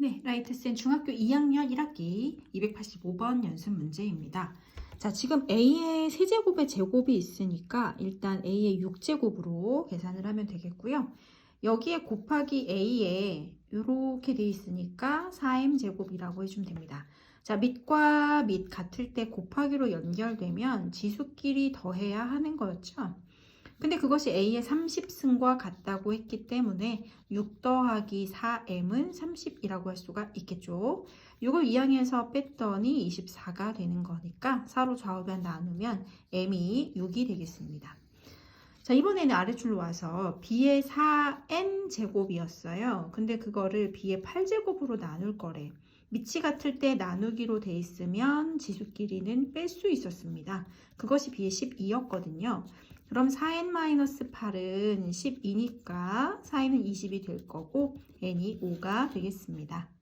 네, 라이트센 중학교 2학년 1학기 285번 연습 문제입니다. 자, 지금 A의 세제곱의 제곱이 있으니까 일단 A의 6제곱으로 계산을 하면 되겠고요. 여기에 곱하기 A에 이렇게 돼 있으니까 4m제곱이라고 해주면 됩니다. 자, 밑과 밑 같을 때 곱하기로 연결되면 지수끼리 더해야 하는 거였죠. 근데 그것이 A의 30승과 같다고 했기 때문에 6 더하기 4m은 30이라고 할 수가 있겠죠. 6을 2항에서 뺐더니 24가 되는 거니까 사로 좌우변 나누면 m이 6이 되겠습니다. 자, 이번에는 아래줄로 와서 b의 4n 제곱이었어요. 근데 그거를 b의 8제곱으로 나눌 거래. 밑이 같을 때 나누기로 돼 있으면 지수끼리는 뺄 수 있었습니다. 그것이 b의 12였거든요. 그럼 4n-8은 12니까 4n은 20이 될 거고 n이 5가 되겠습니다.